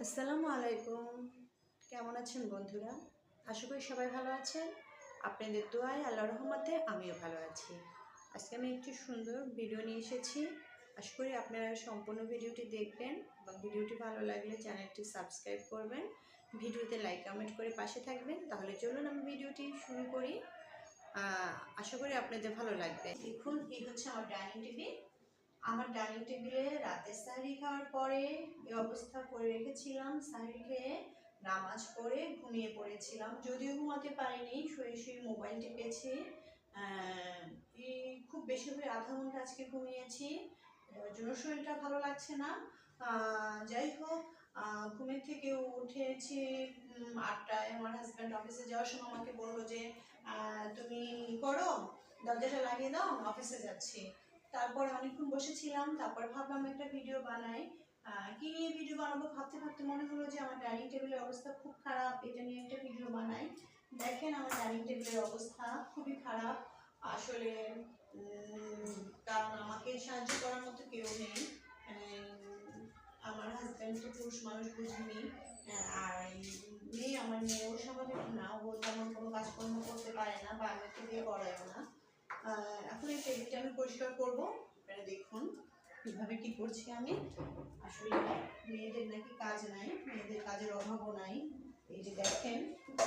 আসসালামু আলাইকুম। কেমন আছেন বন্ধুরা? আশা করি সবাই ভালো আছেন। আপনাদের দোয়ায় আল্লাহ রহমতে আমিও ভালো আছি। আজকে আমি একটি সুন্দর ভিডিও নিয়ে এসেছি। আশা করি আপনারা সম্পূর্ণ ভিডিওটি দেখবেন এবং ভিডিওটি ভালো লাগলে চ্যানেলটি সাবস্ক্রাইব করবেন। ভিডিওতে লাইক, কমেন্ট করে পাশে থাকবেন। তাহলে চলুন আমি ভিডিওটি শুরু করি। আশা করি আপনাদের ভালো লাগবে। দেখুন, এই হচ্ছে আমার ডাইনিং টেবিল আমার ডাইনিং টেবিলে রাতে সাহারি খাওয়ার পরে এই অবস্থা করে রেখেছিলাম। সাহারি খেয়ে নামাজ পড়ে ঘুমিয়ে পড়েছিলাম। যদিও ঘুমাতে পারিনি, শুয়ে শুয়ে মোবাইল টিপেছি। খুব বেশি করে আধা ঘণ্টা আজকে ঘুমিয়েছি। জন্য শরীরটা ভালো লাগছে না। যাই হোক ঘুমের থেকে উঠেছি আটটায়। আমার হাজব্যান্ড অফিসে যাওয়ার সময় আমাকে বলল যে তুমি করো, দরজাটা লাগিয়ে দাও অফিসে যাচ্ছি। তারপরে অনেকক্ষণ বসেছিলাম তারপর ভাবলাম একটা ভিডিও বানাই। কি নিয়ে ভিডিও বানাবো? ভাবতে ভাবতে মনে হলো যে আমার ডাইনিং টেবিলের অবস্থা খুব খারাপ এটা নিয়ে একটা ভিডিও বানাই। দেখেন আমার ডাইনিং টেবিলের অবস্থা খুবই খারাপ। আসলে কারণ আমাকে সাহায্য করার মতো কেউ নেই। উম, আমার হাজব্যান্ড তো পুরুষ মানুষ বুঝিনি। আর মেয়ে আমার মেয়েও স্বাভাবিক না ও তেমন কোনো কাজকর্ম করতে পারে না বা আমাকে দিয়ে করায়ও না। এখন এই টেবিলটা আমি পরিষ্কার করব। আপনারা দেখুন কীভাবে কি করছি আমি। আসলে মেয়েদের নাকি কাজ নাই, মেয়েদের কাজের অভাবও নাই। এই যে দেখেন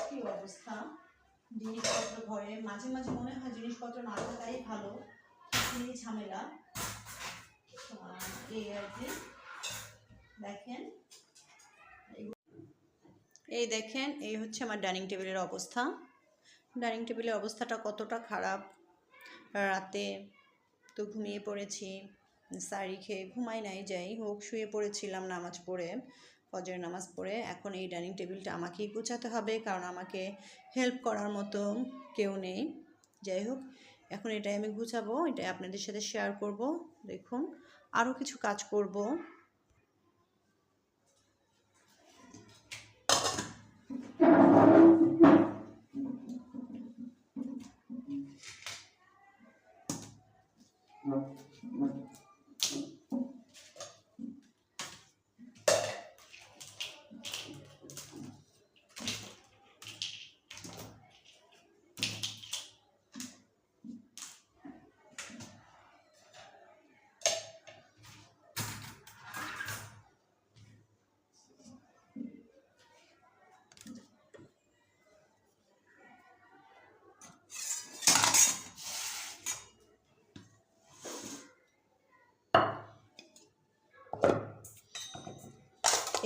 কি অবস্থা। জিনিসপত্র ঘরে, মাঝে মাঝে মনে হয় জিনিসপত্র না থাকাই ভালো। কি ঝামেলা। এই আর কি। দেখেন। এই দেখেন, এই হচ্ছে আমার ডাইনিং টেবিলের অবস্থা। ডাইনিং টেবিলের অবস্থাটা কতটা খারাপ। রাতে তো ঘুমিয়ে পড়েছি। সারি খেয়ে ঘুমাই নাই, যাই হোক, শুয়ে পড়েছিলাম নামাজ পড়ে, ফজরের নামাজ পড়ে। এখন এই ডাইনিং টেবিলটা আমাকেই গুছাতে হবে, কারণ আমাকে হেল্প করার মতো কেউ নেই। যাই হোক, এখন এটাই আমি গুছাবো, এটাই আপনাদের সাথে শেয়ার করব। দেখুন আরও কিছু কাজ করব।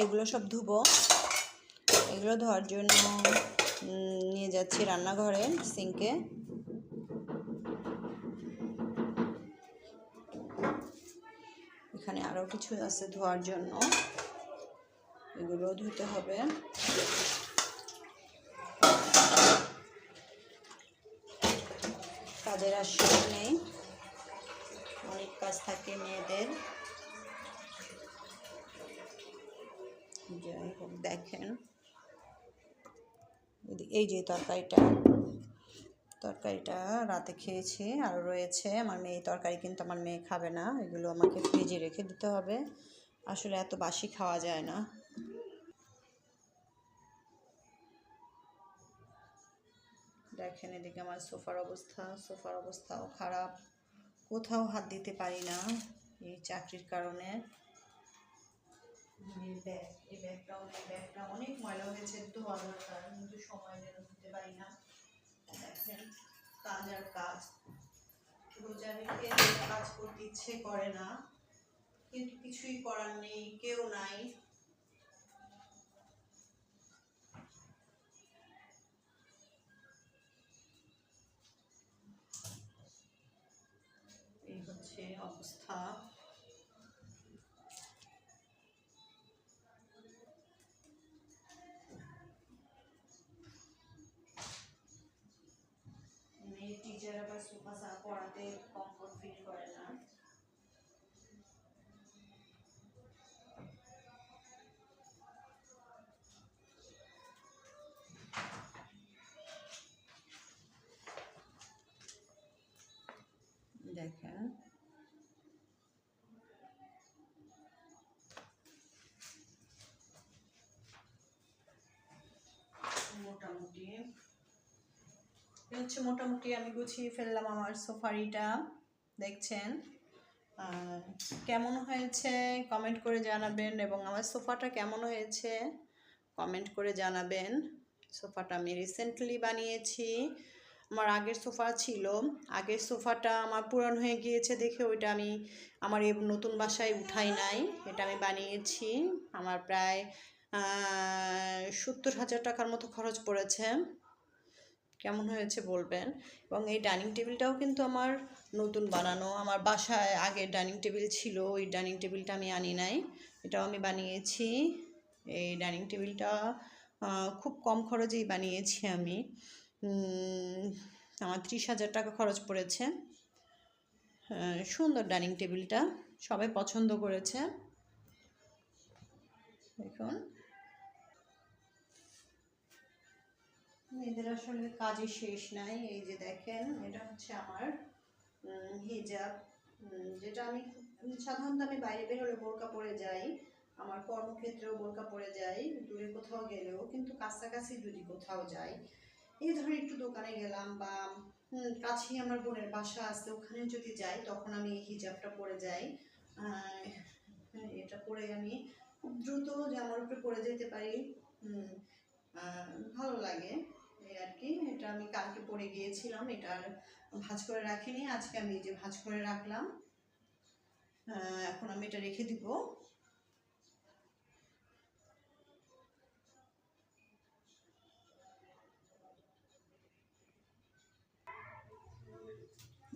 এগুলো সব ধুবো। এগুলো ধোয়ার জন্য নিয়ে যাচ্ছি রান্নাঘরে, সিঙ্কে। এখানে আরও কিছু আছে ধোয়ার জন্য। এগুলো ধুতে হবে। কাজের আসলে নেই। অনেক কাজ থাকে মেয়েদের। যাই হোক দেখেন এই যে তরকারিটা তরকারিটা রাতে খেয়েছি। আর রয়েছে, আমার মেয়ে তরকারি কিন্তু আমার মেয়ে খাবে না, এগুলো আমাকে ফ্রিজে রেখে দিতে হবে। আসলে এত বাসি খাওয়া যায় না। দেখেন এদিকে আমার সোফার অবস্থা, সোফার অবস্থাও খারাপ। কোথাও হাত দিতে পারি না এই চাকরির কারণে। এই ব্যাগ, এই ব্যাগটাও ব্যাগটা অনেক ময়লা হয়েছে ধোয়া দরকার কিন্তু সময় যেন ধুতে পারি না। দেখেন, কাজ আর কাজ। রোজা রেখে কাজ করতে ইচ্ছে করে না, কিন্তু কিছুই করার নেই, কেউ নাই। অবস্থা। সোফা করাতে কমফোর্ট ফিল করে না। দেখা। মোটামুটি। হচ্ছে মোটামুটি আমি গুছিয়ে ফেললাম আমার সোফারিটা, দেখছেন? কেমন হয়েছে কমেন্ট করে জানাবেন এবং আমার সোফাটা কেমন হয়েছে কমেন্ট করে জানাবেন। সোফাটা আমি রিসেন্টলি বানিয়েছি। আমার আগের সোফা ছিল। আগের সোফাটা আমার পুরান হয়ে গিয়েছে দেখে ওইটা আমি আমার এই নতুন বাসায় উঠাই নাই। এটা আমি বানিয়েছি। আমার প্রায় সত্তর হাজার টাকার মতো খরচ পড়েছে। কেমন হয়েছে বলবেন? এবং এই ডাইনিং টেবিলটাও কিন্তু আমার নতুন বানানো। আমার বাসায় আগে ডাইনিং টেবিল ছিল, ওই ডাইনিং টেবিলটা আমি আনি নাই। এটাও আমি বানিয়েছি। এই ডাইনিং টেবিলটা খুব কম খরচেই বানিয়েছি আমি। আমার ত্রিশ হাজার টাকা খরচ পড়েছে। সুন্দর ডাইনিং টেবিলটা সবাই পছন্দ করেছে। দেখুন। মেয়েদের আসলে কাজই শেষ নাই। এই যে দেখেন, এটা হচ্ছে আমার হিজাব। যেটা আমি সাধারণত আমি বাইরে বের হলে বোরকা পরে যাই। আমার কর্মক্ষেত্রেও বোরকা পরে যাই, দূরে কোথাও গেলেও, কিন্তু কাছাকাছি যদি কোথাও যাই। এই ধরো একটু দোকানে গেলাম বা কাছেই আমার বোনের বাসা আছে, ওখানে যদি যাই, তখন আমি এই হিজাবটা পরে যাই। এটা পরে আমি খুব দ্রুত জামার উপরে পরে যেতে পারি। ভালো লাগে। এই আর কি, এটা আমি কালকে পরে গিয়েছিলাম, এটা আর ভাঁজ করে রাখিনি, আজকে আমি যে ভাঁজ করে রাখলাম। এখন আমি এটা রেখে দিব।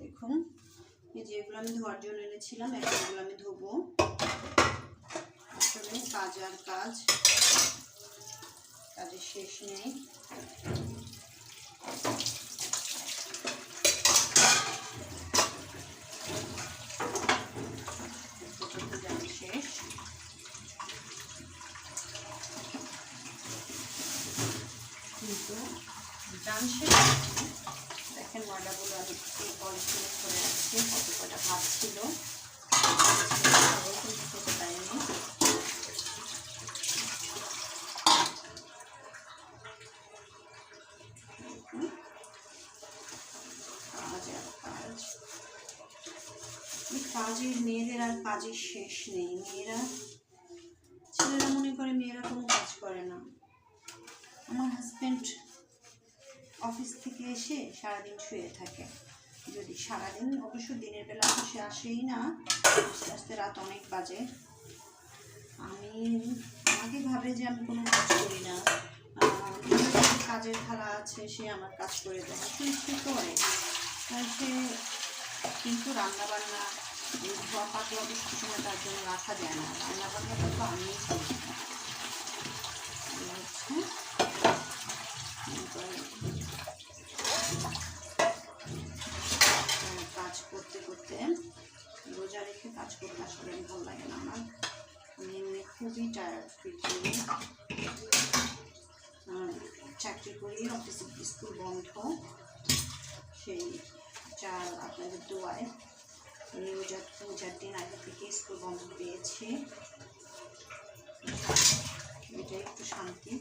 দেখুন, এই যে এগুলো আমি ধোয়ার জন্য এনেছিলাম, এখন এগুলো আমি ধোবো। কাজ আর কাজ। কাজের শেষ নেই এতটুকু জানি শেষ কিন্তু জান শেষ হয়নি। দেখেন ময়লাগুলো আমি এই পলিথিনে করে রাখছি কত কটা ভাত ছিল সেগুলো কিন্তু খেতে পারিনি দেখুন, কাজ আর কাজ এই কাজের মেয়েদের আর কাজের শেষ নেই। মেয়েরা, ছেলেরা মনে করে মেয়েরা কোনো কাজ করে না। আমার হাজব্যান্ড অফিস থেকে এসে সারাদিন শুয়ে থাকে। যদি সারাদিন, অবশ্য দিনের বেলা সে আসেই না। আস্তে আস্তে রাত অনেক বাজে। আমি, আমাকে ভাবে যে আমি কোনো কাজ করি না। কাজের থালা আছে, সে আমার কাজ করে দেয়। সে করে। সে কিন্তু রান্না বান্না এই ধোয়া পাতলা তো সবসময় তার জন্য রাখা যায় না রান্না বান্নাটা তো আমিই হচ্ছে কাজ করতে করতে রোজা রেখে কাজ করতে আসলে ভালো লাগে না আমার আমি এমনি খুবই টায়ার্ড ফিল করি চাকরি করি অফিসে স্কুল বন্ধ সেই চার আপনাদের দোয়ায় এই রোজা তিন চার দিন আগে থেকে স্কুল বন্ধ পেয়েছি। এটা একটু শান্তি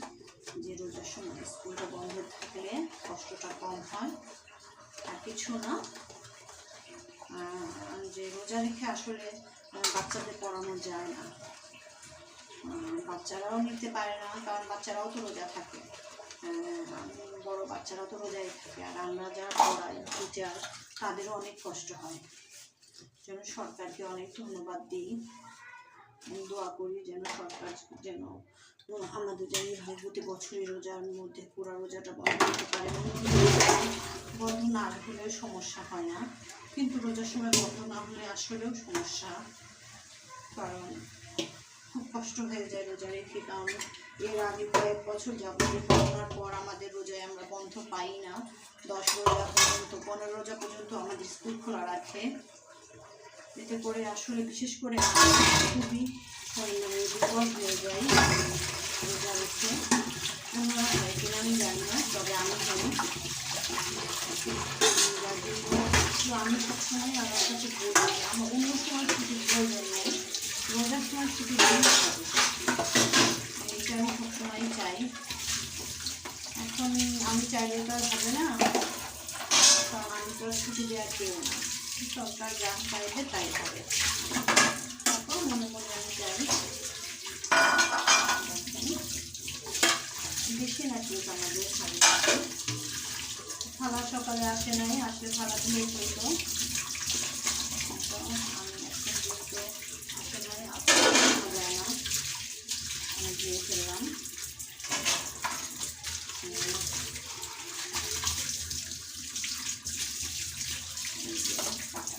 যে রোজার সময় স্কুলটা বন্ধ থাকলে কষ্টটা কম হয়, আর কিছু না। যে রোজা রেখে আসলে বাচ্চাদের পড়ানো যায় না। বাচ্চারাও নিতে পারে না, কারণ বাচ্চারাও তো রোজা থাকে। বড় বাচ্চারাও তো রোজাই থাকে, আর আমরা যারা পড়াই, টিচার, তাদেরও অনেক কষ্ট হয়। যেন সরকারকে অনেক ধন্যবাদ দিই। দোয়া করি যেন সরকার যেন আমাদের যেন প্রতি বছরই রোজার মধ্যে পুরা রোজাটা বন্ধ করতে পারে। বন্ধ না হলেও সমস্যা হয় না। কিন্তু রোজার সময় বন্ধ না হলে আসলেও সমস্যা। কারণ খুব কষ্ট হয়ে যায় রোজা রেখে কারণ এর আগে কয়েক বছর যাবতীয় করোনার পর আমাদের রোজায় আমরা বন্ধ পাই না। দশ রোজা পর্যন্ত, পনেরো রোজা পর্যন্ত আমাদের স্কুল খোলা রাখে। এতে করে আসলে বিশেষ করে খুবই শরীরে দুর্বল হয়ে যাই। রোজা রেখে অন্যরা হয় কিনা আমি জানি না, তবে আমি জানি। যার জন্য আমি সবসময় আমার কাছে যে আমার অন্য সময় ছুটির প্রয়োজন নেই। রোজার সময় ছুটি হবে এইটা আমি সবসময় চাই। এখন আমি চাইলে তো আর হবে না। কারণ আমি তো আর ছুটি দেওয়ার কেউ না। সরকার যা চাইবে তাই হবে তারপর মনে মনে আমি যাই বেশি না কেউ আমাদের থালা সকালে আসে নাই, আসলে থালা ধুয়ে ফেলতো তো আমি এখন যেহেতু আসে নাই আপনার যায় না আমি ধুয়ে ফেললাম উম, এই যে পাটা।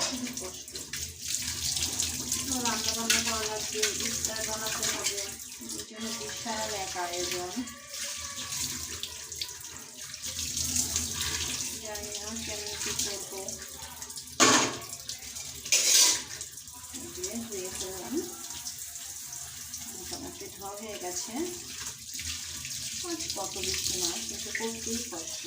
খুবই কষ্ট তো রান্না বান্না করা লাগবে, ইফতার বানাতে হবে জন্য বিশাল এক আয়োজন জানি না কেমন কি করব। ধুয়ে ফেললাম। মোটামুটি ধোয়া হয়ে গেছে। কত বেশি নয় কিন্তু করতেই কষ্ট।